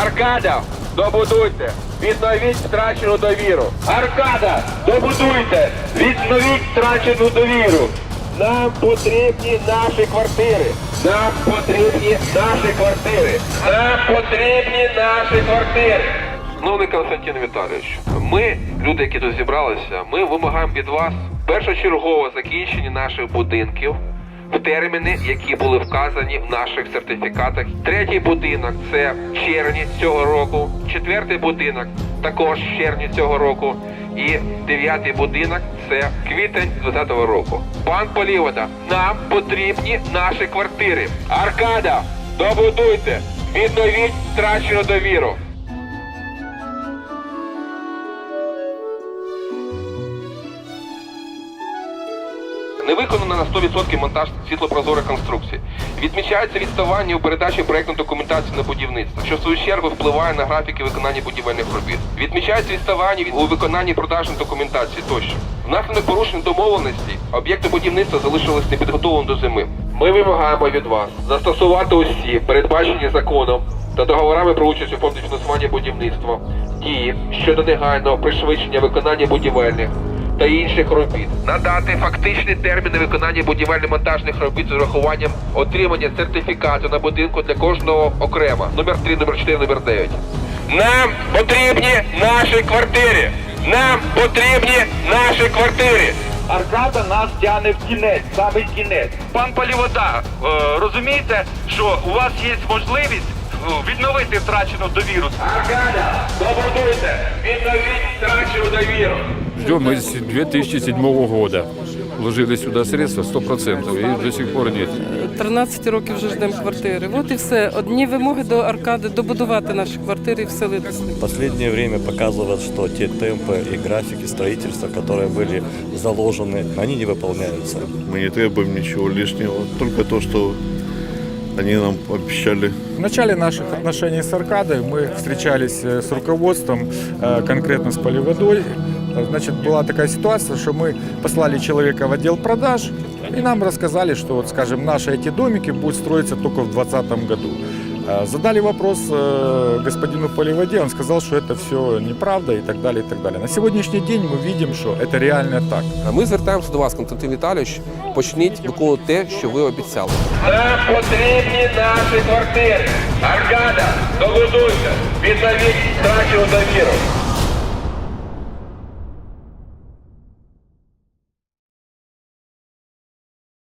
Аркада, добудуйте, відновіть втрачену довіру. Аркада, добудуйте, відновіть втрачену довіру. Нам потрібні наші квартири. Нам потрібні наші квартири. Нам потрібні наші квартири. Шановний Константин Віталійович, ми, люди, які тут зібралися, ми вимагаємо від вас першочергово закінчення наших будинків в терміни, які були вказані в наших сертифікатах. Третій будинок це червні цього року. Четвертий будинок також червні цього року. І дев'ятий будинок це квітень 2020 року. Пан Полівода, нам потрібні наші квартири. Аркада, добудуйте, відновіть втрачену довіру. Не виконано на 100% монтаж світлопрозорих конструкцій. Відмічається відставання у передачі проєктної документації на будівництво, що в свою чергу впливає на графіки виконання будівельних робіт. Відмічається відставання від- у виконанні продажної документації тощо. Внаслідок порушень домовленості об'єкти будівництва залишились непідготовленим до зими. Ми вимагаємо від вас застосувати усі передбачені законом та договорами про участь у фонді фінансування будівництва дії щодо негайного пришвидшення виконання будівельних та інших робіт. Надати фактичні терміни виконання будівельно-монтажних робіт з урахуванням отримання сертифікату на будинку для кожного окремо. Номер 3, номер 4, номер 9. Нам потрібні наші квартири. Нам потрібні наші квартири. Аркада нас тягне в кінець, саме кінець. Пан Полівода, е, розумієте, що у вас є можливість е, відновити втрачену довіру. Аркада, добудуйте, відновіть втрачену довіру Ждем мы с 2007 года. Вложили сюда средства 100% и до сих пор нет. 13 років вже ждемо квартири. От і все. Одні вимоги до аркади добудувати наші квартири і вселитися. В последнее время показывают, что те темпы и графики строительства, которые были заложены, они не выполняются. Мы не требуем ничего лишнего, только то, что они нам обещали. В начале наших отношений с Аркадой мы встречались э, с руководством, э, конкретно с Поливодой. Э, Значит, была такая ситуация, что мы послали человека в отдел продаж, и нам рассказали, что, вот, скажем, наши эти домики будут строиться только в 2020 году. Э, Задали вопрос э, господину Поливоде, он сказал, что это все неправда и так далее, и так далее. На сегодняшний день мы видим, что это реально так. Ми звертаємося до вас, Константин Віталійович. Почніть виконувати те, що ви обіцяли. Нам потрібні наші квартири. Аркада, добудуйте, відновіть втрачену довіру.